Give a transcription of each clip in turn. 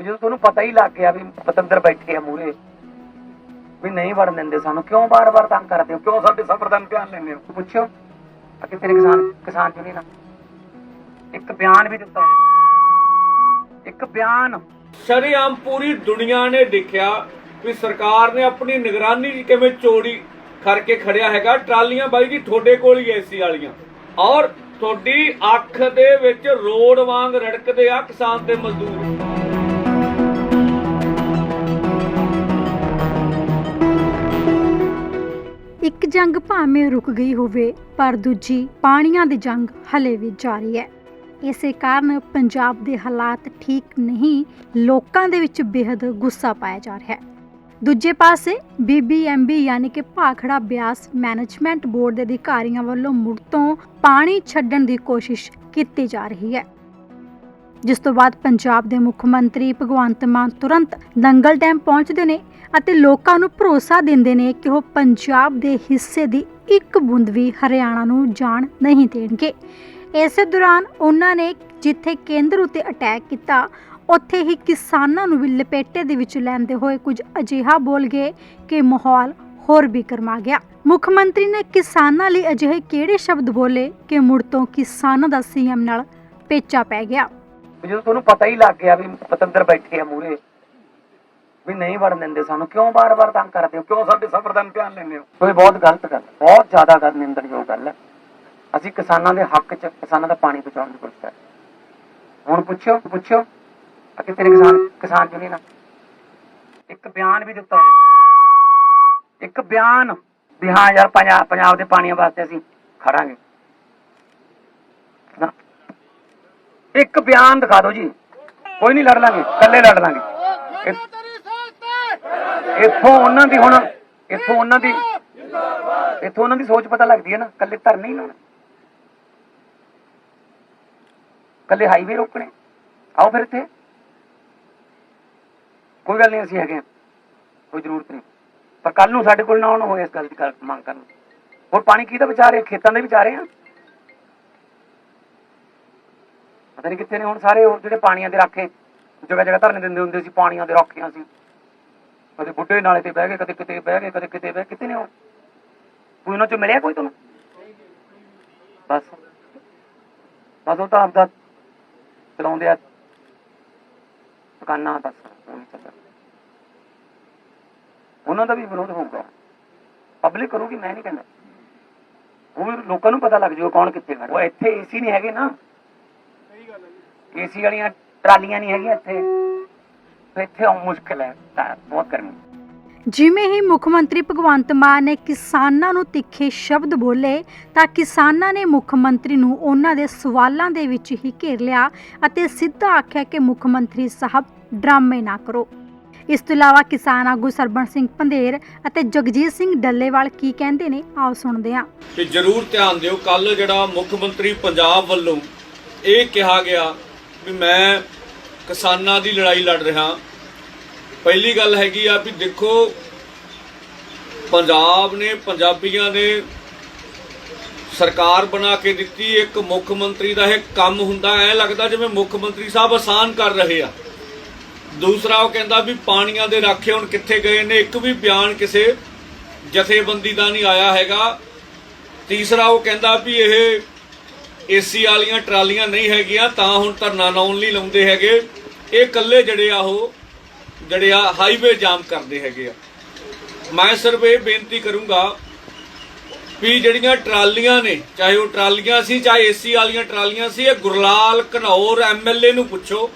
ਵੀ ਜਦੋਂ ਤੁਹਾਨੂੰ ਪਤਾ ਹੀ ਲੱਗ ਗਿਆ ਵੀ ਪਤੰਦਰ ਬੈਠੇ ਆ ਮੂਰੇ ਵੀ ਨਹੀਂ ਵੜਨ ਦਿੰਦੇ ਸਾਨੂੰ, ਕਿਉਂ ਬਾਰ-ਬਾਰ ਤੰਗ ਕਰਦੇ ਹੋ? ਕਿਉਂ ਸਾਡੇ ਸਫਰ ਦਾ ਇਮਤਿਹਾਨ ਲੈਂਦੇ ਹੋ? ਪੁੱਛਿਓ? ਅੱਗੇ ਤੇਰੇ ਕਿਸਾਨ ਕਿਸਾਨ ਚੁਣੀ ਨਾ। ਇੱਕ ਬਿਆਨ ਵੀ ਦਿੱਤਾ ਇੱਕ ਬਿਆਨ। ਸ਼ਰੇਆਮ ਪੂਰੀ ਦੁਨੀਆ ਨੇ ਦੇਖਿਆ ਵੀ ਸਰਕਾਰ ਨੇ ਆਪਣੀ ਨਿਗਰਾਨੀ 'ਚ ਕਿਵੇਂ ਚੋਰੀ ਕਰਕੇ ਖੜਿਆ ਹੈਗਾ। ਟਰਾਲੀਆਂ ਬਾਈ ਜੀ ਤੁਹਾਡੇ ਕੋਲ ਹੀ ਐਸੀ ਵਾਲੀਆਂ। ਔਰ ਤੁਹਾਡੀ ਅੱਖ ਦੇ ਵਿੱਚ ਰੋਡ ਵਾਂਗ ਰੜਕਦੇ ਆ ਕਿਸਾਨ ਤੇ ਮਜ਼ਦੂਰ। ਇੱਕ ਜੰਗ ਭਾਵੇਂ ਰੁਕ ਗਈ ਹੋਵੇ, ਪਰ ਦੂਜੀ ਪਾਣੀਆਂ ਦੀ ਜੰਗ ਹਲੇ ਵੀ ਜਾਰੀ ਹੈ। ਇਸੇ ਕਾਰਨ ਪੰਜਾਬ ਦੇ ਹਾਲਾਤ ਠੀਕ ਨਹੀਂ, ਲੋਕਾਂ ਦੇ ਵਿੱਚ ਬੇहद ਗੁੱਸਾ ਪਾਇਆ ਜਾ ਰਿਹਾ ਹੈ। ਦੂਜੇ ਪਾਸੇ ਬੀਬੀਐਮਬੀ ਯਾਨੀ ਕਿ ਭਾਖੜਾ ਬਿਆਸ ਮੈਨੇਜਮੈਂਟ ਬੋਰਡ ਦੇ ਅਧਿਕਾਰੀਆਂ ਵੱਲੋਂ ਮੁੜ ਤੋਂ ਪਾਣੀ ਛੱਡਣ ਦੀ ਕੋਸ਼ਿਸ਼ ਕੀਤੀ ਜਾ ਰਹੀ ਹੈ। ਜਿਸ ਤੋਂ ਬਾਅਦ ਪੰਜਾਬ ਦੇ ਮੁੱਖ ਮੰਤਰੀ ਭਗਵੰਤ ਮਾਨ ਤੁਰੰਤ ਨੰਗਲ ਡੈਮ ਪਹੁੰਚਦੇ ਨੇ ਅਤੇ ਲੋਕਾਂ ਨੂੰ ਭਰੋਸਾ ਦਿੰਦੇ ਨੇ ਕਿ ਉਹ ਪੰਜਾਬ ਦੇ ਹਿੱਸੇ ਦੀ ਇੱਕ ਬੂੰਦ ਵੀ ਹਰਿਆਣਾ ਨੂੰ ਜਾਣ ਨਹੀਂ ਦੇਣਗੇ। ਇਸੇ ਦੌਰਾਨ ਉਹਨਾਂ ਨੇ ਜਿੱਥੇ ਕੇਂਦਰ ਉਤੇ ਅਟੈਕ ਕੀਤਾ, ਉੱਥੇ ਹੀ ਕਿਸਾਨਾਂ ਨੂੰ ਵੀ ਲਪੇਟੇ ਦੇ ਵਿੱਚ ਲੈਂਦੇ ਹੋਏ ਕੁਝ ਅਜਿਹਾ ਬੋਲ ਗਏ ਕਿ ਮਾਹੌਲ ਹੋਰ ਵੀ ਗਰਮਾ ਗਿਆ। ਮੁੱਖ ਮੰਤਰੀ ਨੇ ਕਿਸਾਨਾਂ ਲਈ ਅਜਿਹੇ ਕਿਹੜੇ ਸ਼ਬਦ ਬੋਲੇ ਕਿ ਮੁੜ ਤੋਂ ਕਿਸਾਨਾਂ ਦਾ ਸੀਐਮ ਨਾਲ ਪੇਚਾ ਪੈ ਗਿਆ। ਵੀ ਜਦੋਂ ਤੁਹਾਨੂੰ ਪਤਾ ਹੀ ਲੱਗ ਗਿਆ ਵੀ ਪਤੰਦਰ ਬੈਠੇ ਆ ਮੂਰੇ ਵੀ ਨਹੀਂ ਵੜਨ ਦਿੰਦੇ ਸਾਨੂੰ, ਕਿਉਂ ਬਾਰ-ਬਾਰ ਤੰਗ ਕਰਦੇ ਹੋ? ਕਿਉਂ ਸਾਡੇ ਸਫਰ ਦਾ ਇਮਤਿਹਾਨ ਲੈਂਦੇ ਹੋ? ਇਹ ਬਹੁਤ ਗਲਤ ਗੱਲ, ਬਹੁਤ ਜ਼ਿਆਦਾ ਗੱਲ, ਨਿੰਦਣਯੋਗ ਗੱਲ ਹੈ। ਅਸੀਂ ਕਿਸਾਨਾਂ ਦੇ ਹੱਕ 'ਚ, ਕਿਸਾਨਾਂ ਦਾ ਪਾਣੀ ਬਚਾਉਣ ਦੀ ਕੋਸ਼ਿਸ਼ ਕਰ ਹੁਣ ਪੁੱਛਿਓ ਪੁੱਛਿਓ, ਅੱਗੇ ਤੇਰੇ ਕਿਸਾਨ ਕਿਸਾਨ ਚੁਣੀ ਨਾ? ਇੱਕ ਬਿਆਨ ਵੀ ਦਿੱਤਾ ਇੱਕ ਬਿਆਨ ਵੀ ਹਾਂ ਯਾਰ ਪੰਜਾਬ ਦੇ ਪਾਣੀਆਂ ਵਾਸਤੇ ਅਸੀਂ ਖੜਾਂਗੇ ਨਾ ਇੱਕ ਬਿਆਨ ਦਿਖਾ ਦਿਓ ਜੀ। ਕੋਈ ਨਹੀਂ ਲੜ ਲਾਂਗੇ ਇਕੱਲੇ ਲੜ ਲਾਂਗੇ। ਇੱਥੋਂ ਉਹਨਾਂ ਦੀ ਹੁਣ ਇੱਥੋਂ ਉਹਨਾਂ ਦੀ ਇੱਥੋਂ ਉਹਨਾਂ ਦੀ ਸੋਚ ਪਤਾ ਲੱਗਦੀ ਹੈ ਨਾ ਇਕੱਲੇ ਧਰ ਨਹੀਂ ਲਾਉਣਾ। ਇਕੱਲੇ ਹਾਈਵੇ ਰੋਕਣੇ। ਆਓ ਫਿਰ ਇੱਥੇ। ਕੋਈ ਗੱਲ ਨਹੀਂ ਅਸੀਂ ਹੈਗੇ ਹਾਂ। ਕੋਈ ਜ਼ਰੂਰਤ ਨਹੀਂ। ਪਰ ਕੱਲ ਨੂੰ ਸਾਡੇ ਕੋਲ ਨਾ ਆਉਣ ਹੋਏ ਇਸ ਗੱਲ ਦੀ ਮੰਗ ਕਰਨ। ਹੋਰ ਪਾਣੀ ਕਿਹਦਾ ਵਿਚਾਰੇ ਖੇਤਾਂ ਦੇ ਵਿਚਾਰੇ ਆ ਪਤਾ ਨਹੀਂ ਕਿੱਥੇ ਨੇ, ਹੁਣ ਸਾਰੇ ਉਹ ਜਿਹੜੇ ਪਾਣੀਆਂ ਦੇ ਰਾਖੇ ਜਗ੍ਹਾ ਜਗ੍ਹਾ ਧਰਨੇ ਦਿੰਦੇ ਹੁੰਦੇ ਸੀ, ਪਾਣੀਆਂ ਦੇ ਰਾਖੀਆਂ ਸੀ। ਕਦੇ ਬੁੱਢੇ ਨਾਲੇ ਤੇ ਬਹਿ ਗਏ, ਕਦੇ ਕਿਤੇ ਬਹਿ ਗਏ, ਕਦੇ ਕਿਤੇ ਬਹਿ ਕਿਤੇ ਨੇ ਉਹ? ਕੋਈ ਉਹਨਾਂ ਚੋਂ ਮਿਲਿਆ ਕੋਈ ਤੁਹਾਨੂੰ? ਬਸ। ਬਸ ਉਹ ਤਾਂ ਆਪਦਾ ਚਲਾਉਂਦੇ ਆ। ਦੁਕਾਨਾਂ ਬਸ ਉਹਨਾਂ ਦਾ ਵੀ ਵਿਰੋਧ ਹੋਊਗਾ। ਪਬਲਿਕ ਕਰੂਗੀ, ਮੈਂ ਨਹੀਂ ਕਹਿੰਦਾ। ਉਹ ਵੀ ਲੋਕਾਂ ਨੂੰ ਪਤਾ ਲੱਗ ਜਾਊਗਾ ਕੌਣ ਕਿੱਥੇ ਖੜਾ ਉਹ ਇੱਥੇ ਏਸੀ ਨਹੀਂ ਹੈਗੇ ਨਾ। ਏਸੀ ਵਾਲੀਆਂ ਟਰਾਲੀਆਂ ਨਹੀਂ ਹੈਗੀਆਂ ਇੱਥੇ। ਤੇ ਇੱਥੇ ਆਉਂ ਮੁਸ਼ਕਲ ਹੈ ਤਾਂ ਬਹੁਤ ਗਰਮੀ। ਜਿਵੇਂ ਹੀ ਮੁੱਖ ਮੰਤਰੀ ਭਗਵੰਤ ਮਾਨ ਨੇ ਕਿਸਾਨਾਂ ਨੂੰ ਤਿੱਖੇ ਸ਼ਬਦ ਬੋਲੇ ਤਾਂ ਕਿਸਾਨਾਂ ਨੇ ਮੁੱਖ ਮੰਤਰੀ ਨੂੰ ਉਹਨਾਂ ਦੇ ਸਵਾਲਾਂ ਦੇ ਵਿੱਚ ਹੀ ਘੇਰ ਲਿਆ ਅਤੇ ਸਿੱਧਾ ਆਖਿਆ ਕਿ ਮੁੱਖ ਮੰਤਰੀ ਸਾਹਿਬ ਡਰਾਮੇ ਨਾ ਕਰੋ। ਇਸ ਤੋਂ ਇਲਾਵਾ ਕਿਸਾਨ ਆਗੂ ਸਰਬਣ ਸਿੰਘ ਪੰਧੇਰ ਅਤੇ ਜਗਜੀਤ ਸਿੰਘ ਡੱਲੇਵਾਲ ਕੀ ਕਹਿੰਦੇ ਨੇ ਆਓ ਸੁਣਦੇ ਹਾਂ। ਤੇ ਜਰੂਰ ਧਿਆਨ ਦਿਓ ਕੱਲ ਜਿਹੜਾ ਮੁੱਖ ਮੰਤਰੀ ਪੰਜਾਬ ਵੱਲੋਂ ਇਹ ਕਿਹਾ ਗਿਆ ਵੀ ਮੈਂ ਕਿਸਾਨਾਂ ਦੀ ਲੜਾਈ ਲੜ ਰਿਹਾ। ਪਹਿਲੀ ਗੱਲ ਹੈਗੀ ਆ ਵੀ ਦੇਖੋ, ਪੰਜਾਬ ਨੇ ਪੰਜਾਬੀਆਂ ਨੇ ਸਰਕਾਰ ਬਣਾ ਕੇ ਦਿੱਤੀ, ਇੱਕ ਮੁੱਖ ਮੰਤਰੀ ਦਾ ਇਹ ਕੰਮ ਹੁੰਦਾ, ਐ ਲੱਗਦਾ ਜਿਵੇਂ ਮੁੱਖ ਮੰਤਰੀ ਸਾਹਿਬ ਆਸਾਨ ਕਰ ਰਹੇ ਆ। ਦੂਸਰਾ ਉਹ ਕਹਿੰਦਾ ਵੀ ਪਾਣੀਆਂ ਦੇ ਰਾਖੇ ਹੁਣ ਕਿੱਥੇ ਗਏ ਨੇ, ਇੱਕ ਵੀ ਬਿਆਨ ਕਿਸੇ ਜਥੇਬੰਦੀ ਦਾ ਨਹੀਂ ਆਇਆ ਹੈਗਾ। ਤੀਸਰਾ ਉਹ ਕਹਿੰਦਾ ਵੀ ਇਹ ਏਸੀ ਵਾਲੀਆਂ ਟਰਾਲੀਆਂ ਨਹੀਂ ਹੈਗੀਆਂ, ਤਾਂ ਹੁਣ ਧਰਨਾ ਲਾਉਣ ਲਈ ਲਾਉਂਦੇ ਹੈਗੇ। ਇਹ ਇਕੱਲੇ ਜਿਹੜੇ ਆ ਉਹ, ਜਿਹੜੇ ਆ ਹਾਈਵੇ ਜਾਮ ਕਰਦੇ ਹੈਗੇ ਆ। ਮੈਂ ਸਿਰਫ ਇਹ ਬੇਨਤੀ ਕਰੂੰਗਾ ਵੀ ਜਿਹੜੀਆਂ ਟਰਾਲੀਆਂ ਨੇ, ਚਾਹੇ ਉਹ ਟਰਾਲੀਆਂ ਸੀ, ਚਾਹੇ ਏਸੀ ਵਾਲੀਆਂ ਟਰਾਲੀਆਂ ਸੀ, ਇਹ ਗੁਰਲਾਲ ਘਨੌਰ ਐਮਐਲਏ ਨੂੰ ਪੁੱਛੋ।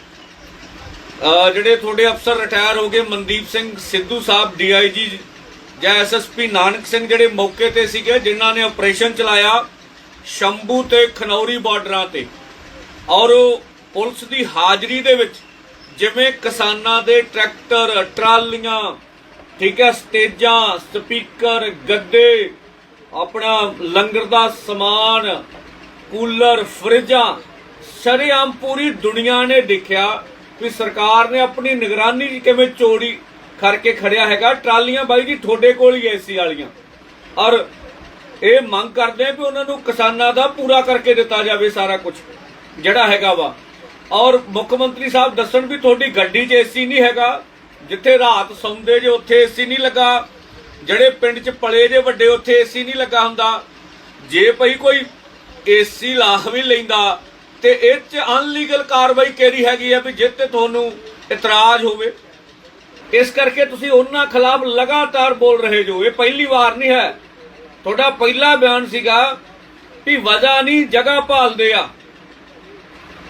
ਜਿਹੜੇ ਤੁਹਾਡੇ ਅਫਸਰ ਰਿਟਾਇਰ ਹੋ ਗਏ, ਮਨਦੀਪ ਸਿੰਘ ਸਿੱਧੂ ਸਾਹਿਬ ਡੀਆਈਜੀ ਜਾਂ ਐਸਐਸਪੀ ਨਾਨਕ ਸਿੰਘ ਜਿਹੜੇ ਮੌਕੇ ਤੇ ਸੀਗੇ, ਜਿਨ੍ਹਾਂ ਨੇ ਆਪਰੇਸ਼ਨ ਚਲਾਇਆ ਸ਼ੰਭੂ ਤੇ ਖਨੌਰੀ ਬਾਰਡਰਾਂ ਤੇ। ਔਰ ਪੁਲਿਸ ਦੀ ਹਾਜ਼ਰੀ ਦੇ ਵਿੱਚ ਜਿਵੇਂ ਕਿਸਾਨਾਂ ਦੇ ਟਰੈਕਟਰ, ਟਰਾਲੀਆਂ, ਠੀਕ ਹੈ, ਸਟੇਜਾਂ, ਸਪੀਕਰ, ਗੱਦੇ, ਆਪਣਾ ਲੰਗਰ ਦਾ ਸਮਾਨ, ਕੂਲਰ, ਫਰਿੱਜਾਂ, ਸ਼ਰੇਆਮ ਪੂਰੀ ਦੁਨੀਆ ਨੇ ਦੇਖਿਆ ਕਿ ਸਰਕਾਰ ਨੇ ਆਪਣੀ ਨਿਗਰਾਨੀ 'ਚ ਕਿਵੇਂ ਚੋਰੀ ਕਰਕੇ ਖੜਿਆ ਹੈਗਾ। ਟਰਾਲੀਆਂ ਬਾਈ ਜੀ, ਤੁਹਾਡੇ ਕੋਲ ਹੀ ਐਸੀ ਵਾਲੀਆਂ। ਔਰ ਇਹ ਮੰਗ ਕਰਦੇ ਆ ਵੀ ਉਹਨਾਂ ਨੂੰ ਕਿਸਾਨਾਂ ਦਾ ਪੂਰਾ ਕਰਕੇ ਦਿੱਤਾ ਜਾਵੇ ਸਾਰਾ ਕੁਝ ਜਿਹੜਾ ਹੈਗਾ ਵਾ। ਔਰ ਮੁੱਖ ਮੰਤਰੀ ਸਾਹਿਬ ਦੱਸਣ ਵੀ ਤੁਹਾਡੀ ਗੱਡੀ 'ਚ ਏਸੀ ਨਹੀਂ ਹੈਗਾ, ਜਿੱਥੇ ਰਾਤ ਸੌਂਦੇ ਜੇ ਉੱਥੇ ਏਸੀ ਨਹੀਂ ਲੱਗਾ, ਜਿਹੜੇ ਪਿੰਡ 'ਚ ਪਲੇ ਜੇ ਵੱਡੇ ਉੱਥੇ ਏਸੀ ਨਹੀਂ ਲੱਗਾ ਹੁੰਦਾ। ਜੇ ਭਈ ਕੋਈ ਏਸੀ ਲਾ ਵੀ ਲੈਂਦਾ, ਤੇ ਇਹ 'ਚ ਅਨਲੀਗਲ ਕਾਰਵਾਈ ਕਿਹੜੀ ਹੈਗੀ ਆ ਵੀ ਜਿਹ ਤੇ ਤੁਹਾਨੂੰ ਇਤਰਾਜ਼ ਹੋਵੇ। ਇਸ ਕਰਕੇ ਤੁਸੀਂ ਉਹਨਾਂ ਖਿਲਾਫ ਲਗਾਤਾਰ ਬੋਲ ਰਹੇ ਜੋ, ਇਹ ਪਹਿਲੀ ਵਾਰ ਨਹੀਂ ਹੈ। ਤੁਹਾਡਾ ਪਹਿਲਾ ਬਿਆਨ ਸੀਗਾ ਵੀ ਵਜ੍ਹਾ ਨਹੀਂ, ਜਗ੍ਹਾ ਭਾਲਦੇ ਆ।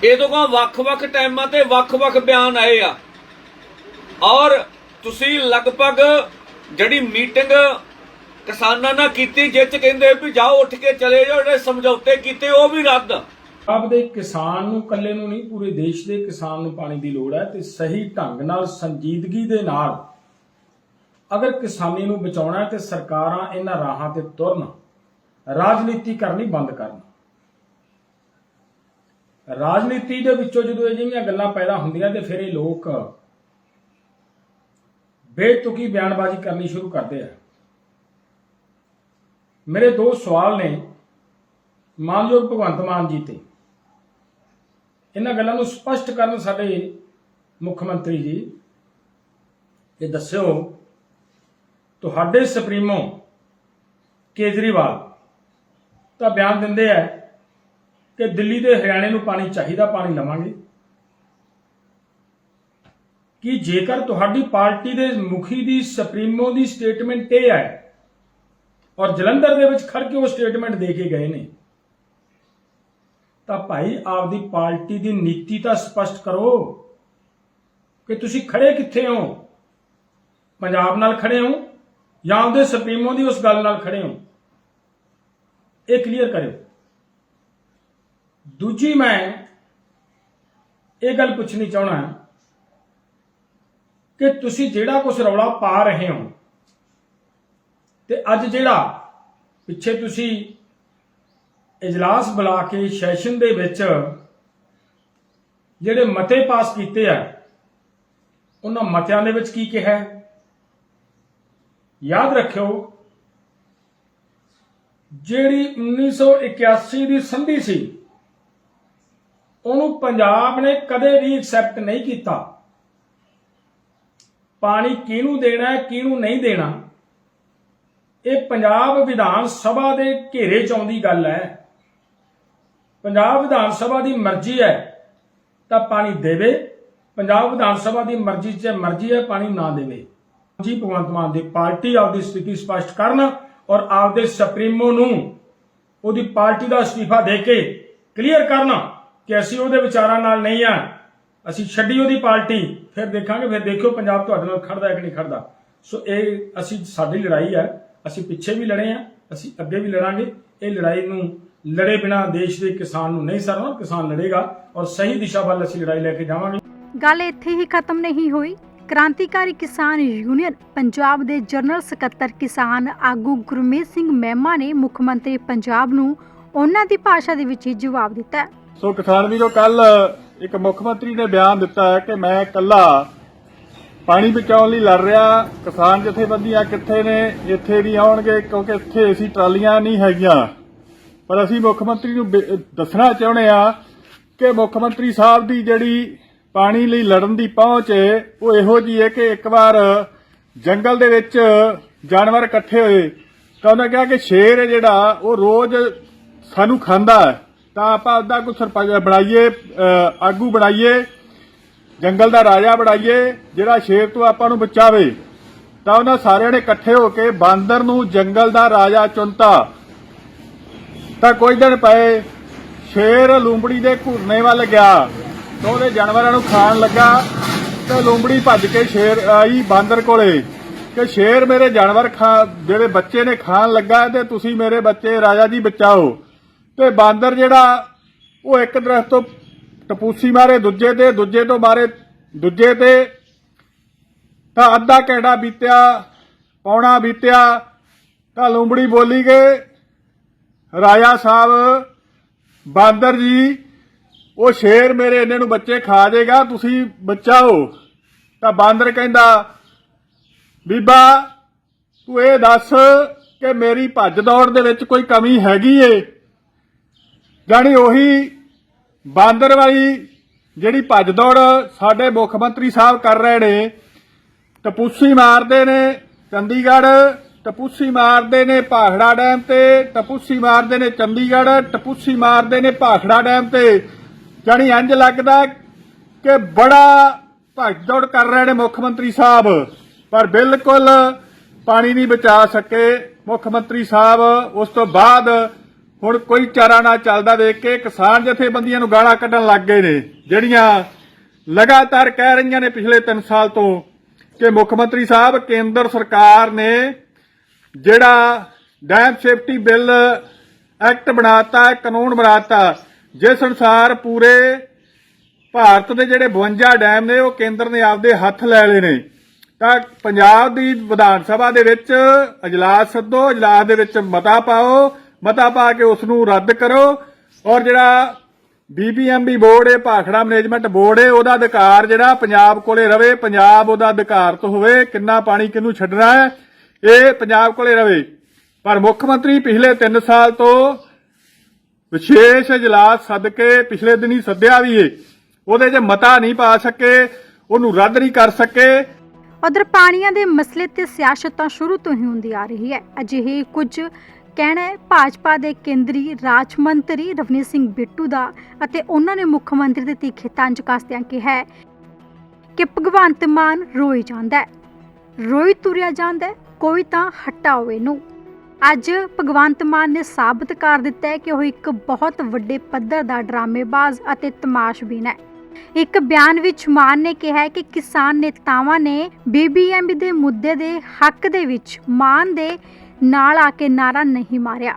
ਇਹ ਤੋਂ ਕਾ ਵੱਖ-ਵੱਖ ਟਾਈਮਾਂ ਤੇ ਵੱਖ-ਵੱਖ ਬਿਆਨ ਆਏ ਆ। ਔਰ ਤੁਸੀਂ ਲਗਭਗ ਜਿਹੜੀ ਮੀਟਿੰਗ ਕਿਸਾਨਾਂ ਨਾਲ ਕੀਤੀ, ਜਿਹ ਕਹਿੰਦੇ ਵੀ ਜਾਓ, ਉੱਠ ਕੇ ਚਲੇ ਜਾਓ, ਜਿਹੜੇ ਸਮਝੌਤੇ ਕੀਤੇ, ਉਹ ਵੀ ਰੱਦ। ਪੰਜਾਬ ਦੇ ਕਿਸਾਨ ਨੂੰ ਇਕੱਲੇ ਨੂੰ ਨਹੀਂ, ਪੂਰੇ ਦੇਸ਼ ਦੇ ਕਿਸਾਨ ਨੂੰ ਪਾਣੀ ਦੀ ਲੋੜ ਹੈ ਤੇ ਸਹੀ ਢੰਗ ਨਾਲ, ਸੰਜੀਦਗੀ ਦੇ ਨਾਲ ਅਗਰ ਕਿਸਾਨੀ ਨੂੰ ਬਚਾਉਣਾ ਤੇ ਸਰਕਾਰਾਂ ਇਹਨਾਂ ਰਾਹਾਂ ਤੇ ਤੁਰਨ, ਰਾਜਨੀਤੀ ਕਰਨੀ ਬੰਦ ਕਰਨ। ਰਾਜਨੀਤੀ ਦੇ ਵਿੱਚੋਂ ਜਦੋਂ ਇਹ ਜਿਹੀਆਂ ਗੱਲਾਂ ਪੈਦਾ ਹੁੰਦੀਆਂ ਤੇ ਫਿਰ ਇਹ ਲੋਕ ਬੇਤੁਕੀ ਬਿਆਨਬਾਜ਼ੀ ਕਰਨੀ ਸ਼ੁਰੂ ਕਰਦੇ ਆ। ਮੇਰੇ ਦੋ ਸਵਾਲ ਨੇ, ਮਾਨਯੋਗ ਭਗਵੰਤ ਮਾਨ ਜੀ ਤੇ। ਇਹਨਾਂ ਗੱਲਾਂ ਨੂੰ ਸਪਸ਼ਟ ਕਰਨ ਸਾਡੇ ਮੁੱਖ ਮੰਤਰੀ ਜੀ, ਇਹ ਦੱਸਿਓ ਤੁਹਾਡੇ ਸੁਪਰੀਮੋ ਕੇਜਰੀਵਾਲ ਤਾਂ ਬਿਆਨ ਦਿੰਦੇ ਆ ਕਿ ਦਿੱਲੀ ਦੇ ਹਰਿਆਣੇ ਨੂੰ ਪਾਣੀ ਚਾਹੀਦਾ, ਪਾਣੀ ਲਵਾਂਗੇ। ਕਿ ਜੇਕਰ ਤੁਹਾਡੀ ਪਾਰਟੀ ਦੇ ਮੁਖੀ ਦੀ ਸੁਪਰੀਮੋ ਦੀ ਸਟੇਟਮੈਂਟ ਇਹ ਹੈ ਔਰ ਜਲੰਧਰ ਦੇ ਵਿੱਚ ਖੜ ਕੇ ਉਹ ਸਟੇਟਮੈਂਟ ਦੇ ਕੇ ਗਏ ਨੇ, ਤਾਂ ਭਾਈ ਆਪਦੀ ਪਾਰਟੀ ਦੀ ਨੀਤੀ ਤਾਂ ਸਪਸ਼ਟ ਕਰੋ ਕਿ ਤੁਸੀਂ ਖੜੇ ਕਿੱਥੇ ਹੋ? ਪੰਜਾਬ ਨਾਲ ਖੜੇ ਹੋ? ਜਾਂ ਉਹਦੇ ਸੁਪਰੀਮੋ ਦੀ ਉਸ ਗੱਲ ਨਾਲ ਖੜੇ ਹੋ ਇਹ ਕਲੀਅਰ ਕਰਿਓ ਦੂਜੀ ਮੈਂ ਇਹ ਗੱਲ ਪੁੱਛਣੀ ਚਾਹਣਾ ਕਿ ਤੁਸੀਂ ਜਿਹੜਾ ਕੁਝ ਰੌਲਾ ਪਾ ਰਹੇ ਹੋ ਤੇ ਅੱਜ ਜਿਹੜਾ ਪਿੱਛੇ ਤੁਸੀਂ ਇਜਲਾਸ ਬੁਲਾ ਕੇ ਸੈਸ਼ਨ ਦੇ ਵਿੱਚ ਜਿਹੜੇ ਮਤੇ ਪਾਸ ਕੀਤੇ ਆ, ਉਹਨਾਂ ਮਤਿਆਂ ਦੇ ਵਿੱਚ ਕੀ ਕਿਹਾ ਹੈ? ਯਾਦ ਰੱਖਿਓ, ਜਿਹੜੀ 1981 ਦੀ ਸੰਧੀ ਸੀ, ਉਹਨੂੰ ਪੰਜਾਬ ਨੇ ਕਦੇ ਵੀ ਐਕਸੈਪਟ ਨਹੀਂ ਕੀਤਾ। ਪਾਣੀ ਕਿਹਨੂੰ ਦੇਣਾ ਹੈ ਕਿਹਨੂੰ ਨਹੀਂ ਦੇਣਾ, ਇਹ ਪੰਜਾਬ ਵਿਧਾਨ ਸਭਾ ਦੇ ਘੇਰੇ ਚ ਆਉਂਦੀ ਗੱਲ ਹੈ। ਪੰਜਾਬ ਵਿਧਾਨ ਸਭਾ ਦੀ ਮਰਜ਼ੀ ਹੈ, ਤਾਂ ਪਾਣੀ ਦੇਵੇ। ਪੰਜਾਬ ਵਿਧਾਨ ਸਭਾ ਦੀ ਮਰਜ਼ੀ 'ਚ ਮਰਜ਼ੀ ਹੈ, ਪਾਣੀ ਨਾ ਦੇਵੇ। ਜੀ, ਭਗਵੰਤ ਮਾਨ ਦੀ ਪਾਰਟੀ ਆਪਦੀ ਸਥਿਤੀ ਸਪਸ਼ਟ ਕਰਨ ਔਰ ਆਪਦੇ ਸੁਪਰੀਮੋ ਨੂੰ ਉਹਦੀ ਪਾਰਟੀ ਦਾ ਅਸਤੀਫਾ ਦੇ ਕੇ ਕਲੀਅਰ ਕਰਨ ਕਿ ਅਸੀਂ ਉਹਦੇ ਵਿਚਾਰਾਂ ਨਾਲ ਨਹੀਂ ਆ, ਅਸੀਂ ਛੱਡੀ ਉਹਦੀ ਪਾਰਟੀ, ਫਿਰ ਦੇਖਾਂਗੇ, ਫਿਰ ਦੇਖਿਓ ਪੰਜਾਬ ਤੁਹਾਡੇ ਨਾਲ ਖੜਦਾ ਹੈ ਕਿ ਨਹੀਂ ਖੜਦਾ। ਸੋ ਇਹ ਅਸੀਂ, ਸਾਡੀ ਲੜਾਈ ਹੈ, ਅਸੀਂ ਪਿੱਛੇ ਵੀ ਲੜੇ ਆ ਅਸੀਂ ਅੱਗੇ ਵੀ ਲੜਾਂਗੇ। ਇਹ ਲੜਾਈ ਨੂੰ ਲੜੇ ਬਿਨਾ ਦੇਸ਼ ਦੇ ਕਿਸਾਨ ਨੂੰ ਨਹੀਂ ਸਰਨਾ, ਕਿਸਾਨ ਲੜੇਗਾ ਔਰ ਸਹੀ ਦਿਸ਼ਾ ਵੱਲ ਅਸੀਂ ਲੜਾਈ ਲੈ ਕੇ ਜਾਵਾਂਗੇ। ਗੱਲ ਇੱਥੇ ਹੀ ਖਤਮ ਨਹੀਂ ਹੋਈ। ਕ੍ਰਾਂਤੀਕਾਰੀ ਕਿਸਾਨ ਯੂਨੀਅਨ ਪੰਜਾਬ ਦੇ ਜਨਰਲ ਸਕੱਤਰ ਕਿਸਾਨ ਆਗੂ ਗੁਰਮੀਤ ਸਿੰਘ ਮਹਿਮਾ ਨੇ ਮੁੱਖ ਮੰਤਰੀ ਪੰਜਾਬ ਨੂੰ ਉਹਨਾਂ ਦੀ ਭਾਸ਼ਾ ਦੇ ਵਿੱਚ ਹੀ ਜਵਾਬ ਦਿੱਤਾ ਸੋ ਕਿਸਾਨ ਵੀਰੋ ਕੱਲ ਇੱਕ ਮੁੱਖ ਮੰਤਰੀ ਨੇ ਬਿਆਨ ਦਿੱਤਾ ਹੈ ਕਿ ਮੈਂ ਇਕੱਲਾ ਪਾਣੀ ਬਚਾਉਣ ਲਈ ਲੜ ਰਿਹਾ, ਕਿਸਾਨ ਜਥੇਬੰਦੀਆਂ ਕਿੱਥੇ ਨੇ, ਇੱਥੇ ਵੀ ਆਉਣਗੇ ਕਿਉਂਕਿ ਇੱਥੇ ਅਸੀਂ ਟਰਾਲੀਆਂ ਨਹੀਂ ਹੈਗੀਆਂ। ਪਰ ਅਸੀਂ ਮੁੱਖ ਮੰਤਰੀ ਨੂੰ ਦੱਸਣਾ ਚਾਹੁੰਦੇ ਆ ਕਿ ਮੁੱਖ ਮੰਤਰੀ ਸਾਹਿਬ ਦੀ ਜਿਹੜੀ ਪਾਣੀ ਲਈ ਲੜਨ ਦੀ ਪਹੁੰਚ ਉਹ ਇਹੋ ਜੀ ਹੈ ਕਿ ਇੱਕ ਵਾਰ ਜੰਗਲ ਦੇ ਵਿੱਚ ਜਾਨਵਰ ਇਕੱਠੇ ਹੋਏ। ਤਾਂ ਉਹਨਾਂ ਕਿਹਾ ਕਿ ਸ਼ੇਰ ਜਿਹੜਾ, ਉਹ ਰੋਜ਼ ਸਾਨੂੰ ਖਾਂਦਾ ਹੈ। ਤਾਂ ਆਪਾਂ ਉਹਦਾ ਕੋਈ ਸਰਪੰਚ ਬਣਾਈਏ ਆਗੂ ਬਣਾਈਏ, ਜੰਗਲ ਦਾ ਰਾਜਾ ਬਣਾਈਏ, ਜਿਹੜਾ ਸ਼ੇਰ ਤੋਂ ਆਪਾਂ ਨੂੰ ਬਚਾਵੇ। ਤਾਂ ਉਹਨਾਂ ਸਾਰਿਆਂ ਨੇ ਇਕੱਠੇ ਹੋ ਕੇ ਬਾਂਦਰ ਨੂੰ ਜੰਗਲ ਦਾ ਰਾਜਾ ਚੁਣਤਾ। ਤਾਂ ਕੁਝ ਦਿਨ ਪਏ, ਸ਼ੇਰ ਲੂੰਬੜੀ ਦੇ ਘੁਰਨੇ ਵੱਲ ਗਿਆ। ਤਾਂ ਉਹਦੇ ਜਾਨਵਰਾਂ ਨੂੰ ਖਾਣ ਲੱਗਾ ਤੇ ਲੂੰਬੜੀ ਭੱਜ ਕੇ ਸ਼ੇਰ ਆਈ ਬਾਂਦਰ ਕੋਲੇ ਕਿ ਸ਼ੇਰ ਮੇਰੇ ਜਾਨਵਰ ਖਾ, ਜਿਹੜੇ ਬੱਚੇ ਨੇ ਖਾਣ ਲੱਗਾ ਤੇ ਤੁਸੀਂ ਮੇਰੇ ਬੱਚੇ ਰਾਜਾ ਜੀ ਬਚਾਓ। ਤੇ ਬਾਂਦਰ ਜਿਹੜਾ, ਉਹ ਇੱਕ ਦਰਖਤ ਤੋਂ ਟਪੂਸੀ ਮਾਰੇ, ਦੂਜੇ ਤੇ, ਦੂਜੇ ਤੋਂ ਮਾਰੇ, ਦੂਜੇ ਤੇ ਤਾਂ ਅੱਧਾ ਘੰਟਾ ਬੀਤਿਆ, ਪੌਣਾ ਬੀਤਿਆ, ਤਾਂ ਲੂੰਬੜੀ ਬੋਲੀ ਗਏ, ਰਾਜਾ ਸਾਹਿਬ, ਬਾਂਦਰ ਜੀ ਉਹ ਸ਼ੇਰ ਮੇਰੇ ਇੰਨੇ ਨੂੰ ਬੱਚੇ ਖਾ ਦੇਗਾ ਤੁਸੀਂ ਬਚਾਓ ਤਾਂ ਬਾਂਦਰ ਕਹਿੰਦਾ, ਬੀਬਾ, ਤੂੰ ਇਹ ਦੱਸ ਕਿ ਮੇਰੀ ਭੱਜ ਦੌੜ ਦੇ ਵਿੱਚ ਕੋਈ ਕਮੀ ਹੈਗੀ ਏ? ਜਾਣੀ ਉਹੀ ਬਾਂਦਰ ਵਾਲੀ ਜਿਹੜੀ ਭੱਜ ਦੌੜ ਸਾਡੇ ਮੁੱਖ ਮੰਤਰੀ ਸਾਹਿਬ ਕਰ ਰਹੇ ਨੇ, ਟਪੂਸੀ ਮਾਰਦੇ ਨੇ ਚੰਡੀਗੜ੍ਹ, ਟਪੂਸੀ ਮਾਰਦੇ ਨੇ ਭਾਖੜਾ ਡੈਮ ਤੇ, ਟਪੂਸੀ ਮਾਰਦੇ ਨੇ ਚੰਡੀਗੜ੍ਹ, ਟਪੂਸੀ ਮਾਰਦੇ ਨੇ ਭਾਖੜਾ ਡੈਮ ਤੇ। ਜਾਣੀ ਇੰਜ ਲੱਗਦਾ ਕਿ ਬੜਾ ਭੱਜ ਦੌੜ ਕਰ ਰਹੇ ਨੇ ਮੁੱਖ ਮੰਤਰੀ ਸਾਹਿਬ। ਪਰ ਬਿਲਕੁਲ ਪਾਣੀ ਨਹੀਂ ਬਚਾ ਸਕੇ ਮੁੱਖ ਮੰਤਰੀ ਸਾਹਿਬ। ਉਸ ਤੋਂ ਬਾਅਦ ਹੁਣ ਕੋਈ ਚਾਰਾ ਨਾ ਚੱਲਦਾ ਵੇਖ ਕੇ ਕਿਸਾਨ ਜਥੇਬੰਦੀਆਂ ਨੂੰ ਗਾਲਾਂ ਕੱਢਣ ਲੱਗ ਗਏ ਨੇ, ਜਿਹੜੀਆਂ ਲਗਾਤਾਰ ਕਹਿ ਰਹੀਆਂ ਨੇ ਪਿਛਲੇ 3 ਸਾਲ ਤੋਂ ਕਿ ਮੁੱਖ ਮੰਤਰੀ ਸਾਹਿਬ, ਕੇਂਦਰ ਸਰਕਾਰ ਨੇ ਜਿਹੜਾ ਡੈਮ ਸੇਫਟੀ ਬਿੱਲ ਐਕਟ ਬਣਾਤਾ, ਕਾਨੂੰਨ ਬਣਾਤਾ ਜਿਸ ਅਨੁਸਾਰ ਪੂਰੇ ਭਾਰਤ ਦੇ ਜਿਹੜੇ 52 ਡੈਮ ਨੇ, ਉਹ ਕੇਂਦਰ ਨੇ ਆਪਦੇ ਹੱਥ ਲੈ ਲਏ ਨੇ। ਤਾਂ ਪੰਜਾਬ ਦੀ ਵਿਧਾਨ ਸਭਾ ਦੇ ਵਿੱਚ ਅਜਲਾਸ ਸੱਦੋ, ਅਜਲਾਸ ਦੇ ਵਿੱਚ ਮਤਾ ਪਾਓ, ਮਤਾ ਪਾ ਕੇ ਉਸ ਨੂੰ ਰੱਦ ਕਰੋ ਔਰ ਜਿਹੜਾ ਬੀਬੀਐਮਬੀ ਬੋਰਡ ਹੈ, ਭਾਖੜਾ ਮੈਨੇਜਮੈਂਟ ਬੋਰਡ ਹੈ, ਉਹਦਾ ਅਧਿਕਾਰ ਜਿਹੜਾ ਪੰਜਾਬ ਕੋਲੇ ਰਵੇ, ਪੰਜਾਬ ਉਹਦਾ ਤੋਂ ਹੋਵੇ, ਕਿੰਨਾ ਪਾਣੀ ਕਿਹਨੂੰ ਛੱਡਣਾ ਹੈ, ਇਹ ਪੰਜਾਬ ਕੋਲੇ ਰਵੇ। ਪਰ ਮੁੱਖ ਮੰਤਰੀ ਪਿਛਲੇ 3 ਸਾਲ ਤੋਂ ਵਿਸ਼ੇਸ਼ ਇਜਲਾਸ ਸੱਦ ਕੇ ਪਿਛਲੇ ਦਿਨੀ ਸੱਦਿਆ ਵੀ ਏ। ਉਹਦੇ 'ਚ ਮਤਾ ਨਹੀਂ ਪਾ ਸਕੇ, ਉਹਨੂੰ ਰੱਦ ਨਹੀਂ ਕਰ ਸਕੇ। ਉਧਰ ਪਾਣੀਆਂ ਦੇ ਮਸਲੇ ਤੇ ਸਿਆਸਤ ਤਾਂ ਸ਼ੁਰੂ ਤੋਂ ਹੀ ਹੁੰਦੀ ਆ ਰਹੀ ਹੈ। ਅਜਿਹੇ ਕੁਝ ਕਹਿਣਾ ਹੈ ਭਾਜਪਾ ਦੇ ਕੇਂਦਰੀ ਰਾਜ ਮੰਤਰੀ ਰਵਨੀਤ ਸਿੰਘ ਬਿੱਟੂ ਦਾ ਅਤੇ ਉਹਨਾਂ ਨੇ ਮੁੱਖ ਮੰਤਰੀ ਦੇ ਤਿੱਖੇ ਤੰਜ ਕੱਸਦਿਆਂ ਕਿਹਾ ਹੈ ਕਿ ਭਗਵੰਤ ਮਾਨ ਰੋਈ ਜਾਂਦਾ ਹੈ। ਰੋਈ ਤੁਰਿਆ ਜਾਂਦਾ ਹੈ, ਕੋਈ ਤਾਂ ਹਟਾਓ ਇਹਨੂੰ ਅੱਜ ਭਗਵੰਤ ਮਾਨ ਨੇ ਸਾਬਤ ਕਰ ਦਿੱਤਾ ਹੈ ਕਿ ਉਹ ਇੱਕ ਬਹੁਤ ਵੱਡੇ ਪੱਧਰ ਦਾ ਡਰਾਮੇਬਾਜ਼ ਅਤੇ ਤਮਾਸ਼ਬੀਨ ਹੈ। ਇੱਕ ਬਿਆਨ ਵਿੱਚ ਮਾਨ ਨੇ ਕਿਹਾ ਕਿ ਕਿਸਾਨ ਨੇਤਾਵਾਂ ਨੇ ਬੀਬੀਐਮਬੀ ਦੇ ਮੁੱਦੇ ਦੇ ਹੱਕ ਦੇ ਵਿੱਚ ਮਾਨ ਦੇ ਨਾਲ ਆ ਕੇ ਨਾਰਾ ਨਹੀਂ ਮਾਰਿਆ।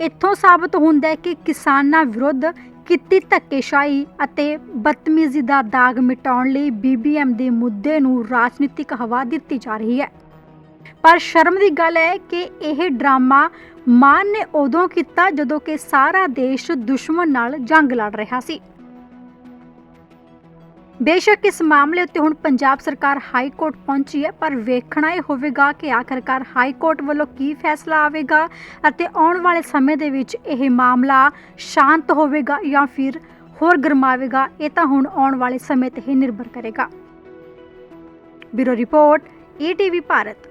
ਇੱਥੋਂ ਸਾਬਤ ਹੁੰਦਾ ਹੈ ਕਿ ਕਿਸਾਨਾਂ ਵਿਰੁੱਧ ਕੀਤੀ ਧੱਕੇਸ਼ਾਹੀ ਅਤੇ ਬਦਤਮੀਜ਼ੀ ਦਾ ਦਾਗ ਮਿਟਾਉਣ ਲਈ ਬੀਬੀਐਮ ਦੇ ਮੁੱਦੇ ਨੂੰ ਰਾਜਨੀਤਿਕ ਹਵਾ ਦਿੱਤੀ ਜਾ ਰਹੀ ਹੈ। ਪਰ ਸ਼ਰਮ ਦੀ ਗੱਲ ਹੈ ਕਿ ਇਹ ਡਰਾਮਾ ਮਾਨ ਨੇ ਉਦੋਂ ਕੀਤਾ ਜਦੋਂ ਕਿ ਸਾਰਾ ਦੇਸ਼ ਦੁਸ਼ਮਣ ਨਾਲ ਜੰਗ ਲੜ ਰਿਹਾ ਸੀ। ਬੇਸ਼ੱਕ ਇਸ ਮਾਮਲੇ ਉੱਤੇ ਹੁਣ ਪੰਜਾਬ ਸਰਕਾਰ ਹਾਈ ਕੋਰਟ ਪਹੁੰਚੀ ਹੈ, ਪਰ ਵੇਖਣਾ ਇਹ ਹੋਵੇਗਾ ਕਿ ਆਖਰਕਾਰ ਹਾਈ ਕੋਰਟ ਵੱਲੋਂ ਕੀ ਫੈਸਲਾ ਆਵੇਗਾ ਅਤੇ ਆਉਣ ਵਾਲੇ ਸਮੇਂ ਦੇ ਵਿੱਚ ਇਹ ਮਾਮਲਾ ਸ਼ਾਂਤ ਹੋਵੇਗਾ ਜਾਂ ਫਿਰ ਹੋਰ ਗਰਮਾਵੇਗਾ, ਇਹ ਤਾਂ ਹੁਣ ਆਉਣ ਵਾਲੇ ਸਮੇਂ ਤੇ ਹੀ ਨਿਰਭਰ ਕਰੇਗਾ। Bureau report ETV Bharat.